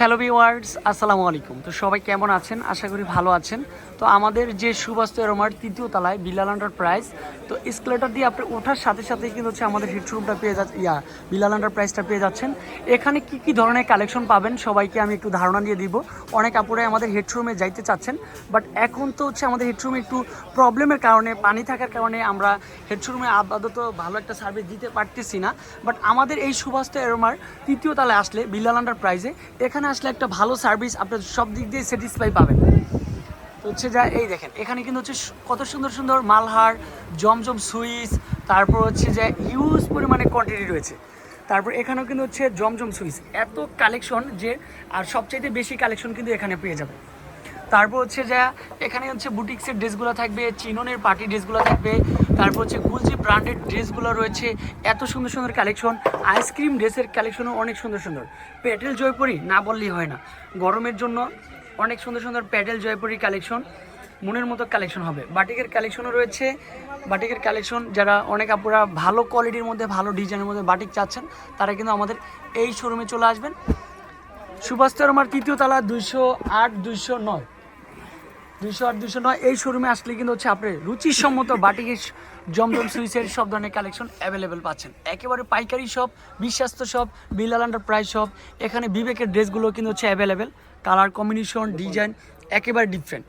Hello viewers আসসালামু আলাইকুম। তো সবাই কেমন আছেন? আশা করি ভালো আছেন। তো আমাদের যে সুবাস্তু এরোমার তৃতীয় তলায় বিলাল প্রাইস, তো স্কেলেটার দিয়ে আপনি ওঠার সাথে সাথেই কিন্তু হচ্ছে আমাদের হিটরুমটা পেয়ে যাচ্ছে, ইয়া, বিলাল প্রাইসটা পেয়ে যাচ্ছেন। এখানে কি কি ধরনের কালেকশন পাবেন সবাইকে আমি একটু ধারণা দিয়ে দিব। অনেক আপুরাই আমাদের হেডরুমে যাইতে চাচ্ছেন বাট এখন তো হচ্ছে আমাদের হেডরুমে একটু প্রবলেমের কারণে, পানি থাকার কারণে আমরা হেডরুমে আপাতত ভালো একটা সার্ভিস দিতে পারতেছি না। বাট আমাদের এই সুবাস্তু এরোমার তৃতীয় তলায় আসলে বিলাল আন্ডার প্রাইজে এখানে আসলে একটা ভালো সার্ভিস আপনার সব দিক দিয়ে স্যাটিসফাই পাবেন। হচ্ছে যা, এই দেখেন, এখানে কিন্তু হচ্ছে কত সুন্দর সুন্দর মালহার, জমজম সুইচ তারপর হচ্ছে যে ইউজ পরিমাণে কোয়ান্টিটি রয়েছে। তারপর এখানেও কিন্তু হচ্ছে জমজম সুইচ এত কালেকশন যে, আর সবচাইতে বেশি কালেকশন কিন্তু এখানে পেয়ে যাবে তারপর হচ্ছে যা এখানে হচ্ছে বুটিক্সের ড্রেসগুলো থাকবে, চিননের পার্টি ড্রেসগুলো থাকবে, তারপর হচ্ছে গুলজি ব্র্যান্ডেড ড্রেসগুলো রয়েছে। এত সুন্দর সুন্দর কালেকশন, আইসক্রিম ড্রেসের কালেকশনও অনেক সুন্দর সুন্দর। প্যাটেল জয়পুরি না বললেই হয় না। গরমের জন্য অনেক সুন্দর সুন্দর প্যাটেল জয়পুরি কালেকশন, মনের মতো কালেকশন হবে। বাটিকের কালেকশনও রয়েছে। বাটিকের কালেকশন, যারা অনেক আপুরা ভালো কোয়ালিটির মধ্যে, ভালো ডিজাইনের মধ্যে বাটিক চাচ্ছেন, তারা কিন্তু আমাদের এই শোরুমে চলে আসবেন। সুভাষ আমার তৃতীয় তালা দুইশো আট, দুইশো নয়। দুইশো আট দুইশো নয়, এই শোরুমে আসলে কিন্তু হচ্ছে আপনি রুচিসম্মত বাটিকের জমজম সুইচের সব ধরনের কালেকশন অ্যাভেলেবেল পাচ্ছেন। একেবারে পাইকারি সব বিশ্বাস্ত সব বিলাল প্রাইস সব এখানে বিবেকের ড্রেসগুলো কিন্তু হচ্ছে অ্যাভেলেবেল কালার কম্বিনেশন ডিজাইন একেবারে ডিফারেন্ট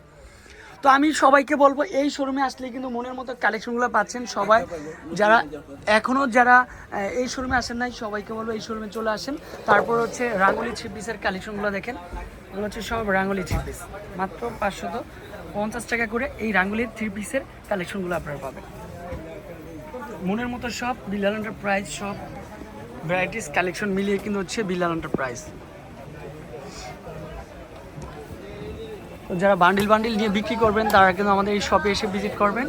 তো আমি সবাইকে বলব, এই শোরুমে আসলে কিন্তু মনের মতো কালেকশনগুলো পাচ্ছেন সবাই। যারা এখনও যারা এই শোরুমে আসেন নাই, সবাইকে বলব এই শোরুমে চলে আসেন। তারপর হচ্ছে রাঙ্গুলি থ্রি পিসের কালেকশনগুলো দেখেন। এগুলো হচ্ছে সব রাঙ্গুলি থ্রি পিস মাত্র পাঁচশত পঞ্চাশ টাকা করে এই রাঙ্গুলির থ্রি পিসের কালেকশনগুলো আপনারা পাবেন। মনের মতো সব বিলাল প্রাইস সব ভ্যারাইটিস কালেকশন মিলিয়ে কিন্তু হচ্ছে বিলাল প্রাইস যারা বান্ডিল বান্ডিল নিয়ে বিক্রি করবেন তারা কিন্তু আমাদের এই শপে এসে ভিজিট করবেন।